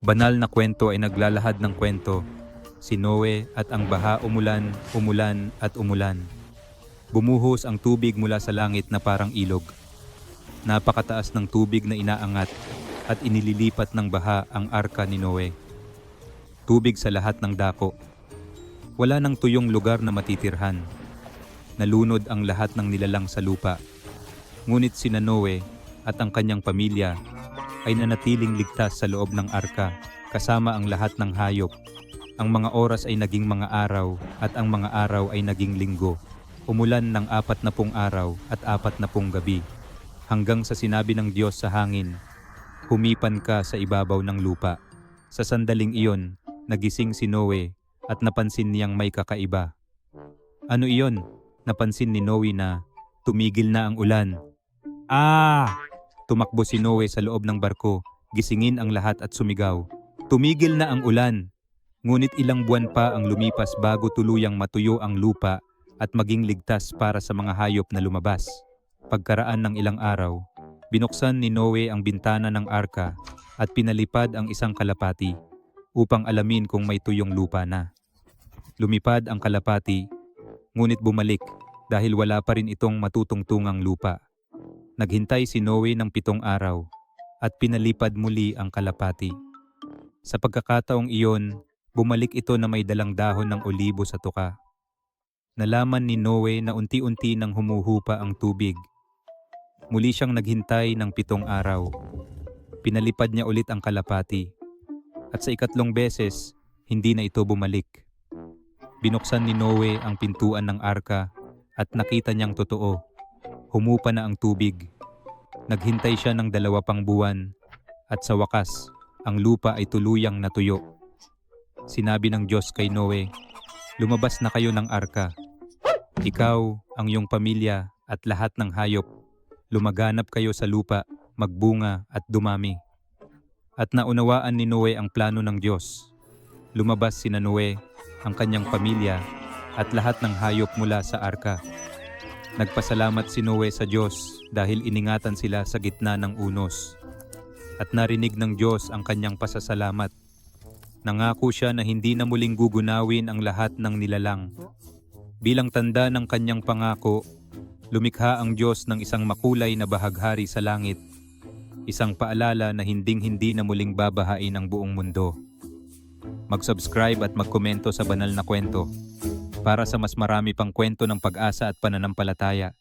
Banal na kwento ay naglalahad ng kwento. Si Noe at ang baha umulan, umulan at umulan. Bumuhos ang tubig mula sa langit na parang ilog. Napakataas ng tubig na inaangat at inililipat ng baha ang arka ni Noe. Tubig sa lahat ng dako. Wala nang tuyong lugar na matitirhan. Nalunod ang lahat ng nilalang sa lupa. Ngunit si Noe at ang kanyang pamilya ay nanatiling ligtas sa loob ng arka kasama ang lahat ng hayop. Ang mga oras ay naging mga araw at ang mga araw ay naging linggo. Umulan ng apat na pung araw at apat na pung gabi. Hanggang sa sinabi ng Diyos sa hangin, Humipan ka sa ibabaw ng lupa. Sa sandaling iyon, nagising si Noe at napansin niyang may kakaiba. Ano iyon? Napansin ni Noe na tumigil na ang ulan. Ah! Tumakbo si Noe sa loob ng barko, gisingin ang lahat at sumigaw. Tumigil na ang ulan. Ngunit ilang buwan pa ang lumipas bago tuluyang matuyo ang lupa at maging ligtas para sa mga hayop na lumabas. Pagkaraan ng ilang araw, binuksan ni Noe ang bintana ng arka at pinalipad ang isang kalapati upang alamin kung may tuyong lupa na. Lumipad ang kalapati, ngunit bumalik dahil wala pa rin itong matutungtungang lupa. Naghintay si Noe ng pitong araw at pinalipad muli ang kalapati. Sa pagkakataong iyon, bumalik ito na may dalang dahon ng olibo sa tuka. Nalaman ni Noe na unti-unti nang humuhupa ang tubig. Muli siyang naghintay ng pitong araw. Pinalipad niya ulit ang kalapati. At sa ikatlong beses, hindi na ito bumalik. Binuksan ni Noe ang pintuan ng arka at nakita niyang totoo. Humupa na ang tubig. Naghintay siya ng dalawa pang buwan at sa wakas, ang lupa ay tuluyang natuyo. Sinabi ng Diyos kay Noe, Lumabas na kayo ng arka. Ikaw, ang iyong pamilya at lahat ng hayop. Lumaganap kayo sa lupa, magbunga at dumami. At naunawaan ni Noe ang plano ng Diyos. Lumabas si Noe, ang kanyang pamilya at lahat ng hayop mula sa arka. Nagpasalamat si Noe sa Diyos dahil iningatan sila sa gitna ng unos. At narinig ng Diyos ang kanyang pasasalamat. Nangako siya na hindi na muling gugunawin ang lahat ng nilalang. Bilang tanda ng kanyang pangako, lumikha ang Diyos ng isang makulay na bahaghari sa langit. Isang paalala na hinding-hindi na muling babahain ang buong mundo. Mag-subscribe at magkomento sa banal na kwento para sa mas marami pang kwento ng pag-asa at pananampalataya.